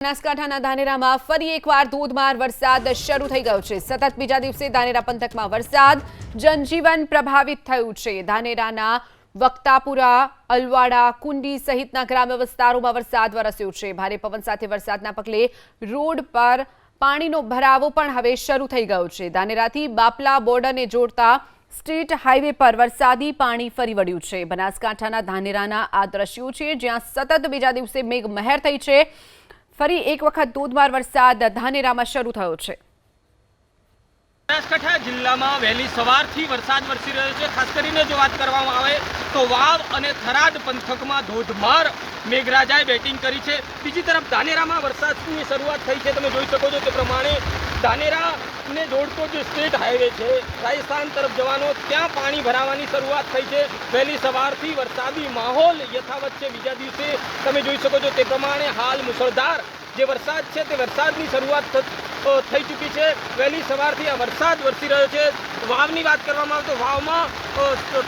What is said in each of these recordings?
બનાસકાંઠાના ધાનેરામાં ફરી એકવાર ધોધમાર વરસાદ શરૂ થઈ ગયો છે. સતત બીજા દિવસે ધાનેરા પંથકમાં વરસાદ જનજીવન પ્રભાવિત થયું છે. ધાનેરાના વક્તાપુરા, અલવાડા, કુંડી સહિતના ગ્રામ્ય વિસ્તારોમાં વરસાદ વરસ્યો છે. ભારે પવન સાથે વરસાદના પગલે રોડ પર પાણીનો ભરાવો પણ હવે શરૂ થઈ ગયો છે. ધાનેરાથી બાપલા બોર્ડરને જોડતા સ્ટેટ હાઈવે પર વરસાદી પાણી ફરી વળ્યું છે. બનાસકાંઠાના ધાનેરાના આ દ્રશ્યો છે જ્યાં સતત બીજા દિવસે મેઘ મહેર થઈ છે. ફરી એક વખત ધોધમાર વરસાદ ધાનેરામાં શરૂ થયો છે. બનાસકાંઠા જિલ્લામાં વહેલી સવારથી વરસાદ વરસી રહ્યો છે. ખાસ કરીને જો વાત કરવામાં આવે તો વાવ અને થરાદ પંથકમાં ધોધમાર મેઘરાજાએ બેટિંગ કરી છે. બીજી તરફ ધાનેરામાં વરસાદની શરૂઆત થઈ છે. તમે જોઈ શકો છો તે પ્રમાણે ધાનેરાને જોડતો જે સ્ટેટ હાઈવે છે, રાજસ્થાન તરફ જવાનો, ત્યાં પાણી ભરાવાની શરૂઆત થઈ છે. વહેલી સવારથી વરસાદી માહોલ યથાવત છે. બીજા દિવસે તમે જોઈ શકો છો તે પ્રમાણે હાલ મુસળધાર જે વરસાદ છે તે વરસાદની શરૂઆત થઈ ચૂકી છે. વહેલી સવારથી આ વરસાદ વરસી રહ્યો છે. વાવની વાત કરવામાં આવે તો વાવમાં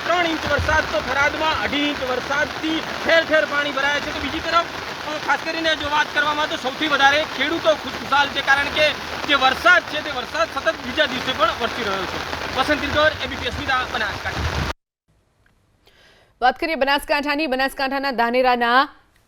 ત્રણ ઇંચ વરસાદ તો થરાદમાં અઢી ઇંચ વરસાદથી ઠેર ઠેર પાણી ભરાયા છે. તો બીજી તરફ ખાસ કરીને જો વાત કરવામાં તો સૌથી વધારે ખેડૂતો ખુશખુશાલ છે. કારણ કે જે વરસાદ છે તે વરસાદ સતત બીજા દિવસે પણ વરસી રહ્યો છે. વસંત ઇન્દોર એબીપી, અસ્મિતા, બનાસકાંઠા. વાત કરીએ બનાસકાંઠાની. બનાસકાંઠાના ધાનેરાના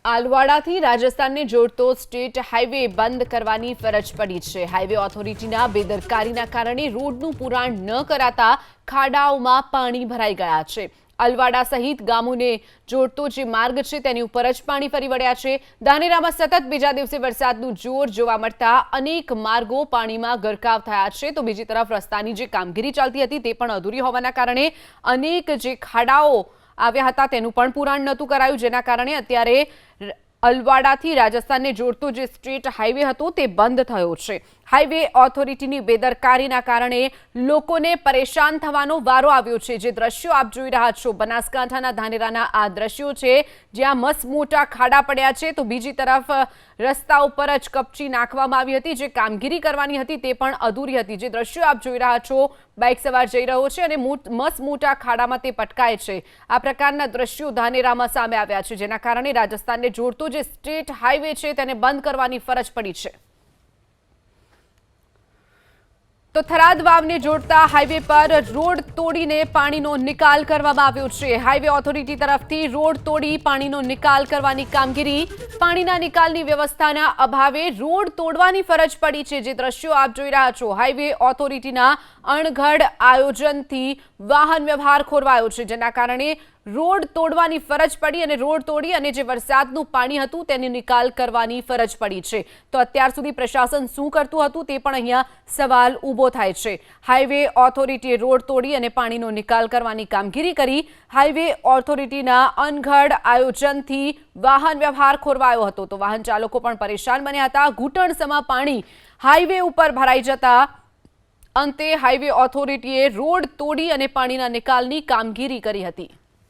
આલવાડાથી રાજસ્થાનને જોડતો સ્ટેટ હાઈવે બંધ કરવાની ફરજ પડી છે. હાઈવે ઓથોરિટીના બેદરકારીના કારણે રોડનું પુરાણ ન કરાતા ખાડાઓમાં પાણી ભરાઈ ગયા છે. અલવાડા સહિત ગામોને જોડતો જે માર્ગ છે તેની ઉપર જ પાણી ફરી વળ્યા છે. ધાનેરામાં સતત બીજા દિવસે વરસાદનું જોર જોવા મળતા અનેક માર્ગો પાણીમાં ગરકાવ થયા છે. તો બીજી તરફ રસ્તાની જે કામગીરી ચાલતી હતી તે પણ અધૂરી હોવાના કારણે અનેક જે ખાડાઓ આવ્યા હતા. તેનું પણ પુરાણ નહોતું કરાયું જેના કારણે અત્યારે અલવાડાથી રાજસ્થાનને જોડતો જે સ્ટ્રીટ હાઈવે હતો તે બંધ થયો છે. હાઈવે ઓથોરિટીની બેદરકારીના કારણે લોકોને પરેશાન થવાનો વારો આવ્યો છે. જે દ્રશ્યો આપ જોઈ રહ્યા છો, બનાસકાંઠાના ધાનેરાના આ દ્રશ્યો છે, જ્યાં મસમોટા ખાડા પડ્યા છે. તો બીજી તરફ, રસ્તા ઉપર જ કપચી નાખવામાં આવી હતી. જે કામગીરી કરવાની હતી તે પણ અધૂરી હતી. જે દ્રશ્યો આપ જોઈ રહ્યા છો, બાઇક સવાર જઈ રહ્યો છે અને મસમોટા ખાડામાં તે પટકાય છે. આ પ્રકારના દ્રશ્યો ધાનેરામાં સામે આવ્યા છે, જેના કારણે રાજસ્થાનને જોડતો જે સ્ટેટ હાઈવે છે તેને બંધ કરવાની ફરજ પડી છે. તો થરાદ વાવને જોડતા હાઈવે પર રોડ તોડીને પાણીનો નિકાલ કરવામાં આવ્યો છે. હાઈવે ઓથોરિટી તરફથી રોડ તોડી પાણીનો નિકાલ કરવાની કામગીરી, પાણીના નિકાલની વ્યવસ્થાના અભાવે રોડ તોડવાની ફરજ પડી છે. જે દ્રશ્યો આપ જોઈ રહ્યા છો હાઈવે ઓથોરિટીના અણઘડ આયોજનથી વાહન વ્યવહાર ખોરવાયો છે, જેના કારણે રોડ તોડવાની ફરજ પડી અને રોડ તોડી અને જે વરસાદનું પાણી હતું તેની નિકાલ કરવાની ફરજ પડી છે. તો અત્યાર સુધી પ્રશાસન શું કરતું હતું તે પણ અહીંયા સવાલ ઊભો થાય છે. હાઈવે ઓથોરિટીએ રોડ તોડી અને પાણીનો નિકાલ કરવાની કામગીરી કરી. હાઈવે ઓથોરિટીના અનઘડ આયોજનથી વાહન વ્યવહાર ખોરવાયો હતો. તો વાહન ચાલકો પણ પરેશાન બન્યા હતા. ઘૂંટણસમાં પાણી હાઈવે ઉપર ભરાઈ જતા અંતે હાઈવે ઓથોરિટીએ રોડ તોડી અને પાણીના નિકાલની કામગીરી કરી હતી.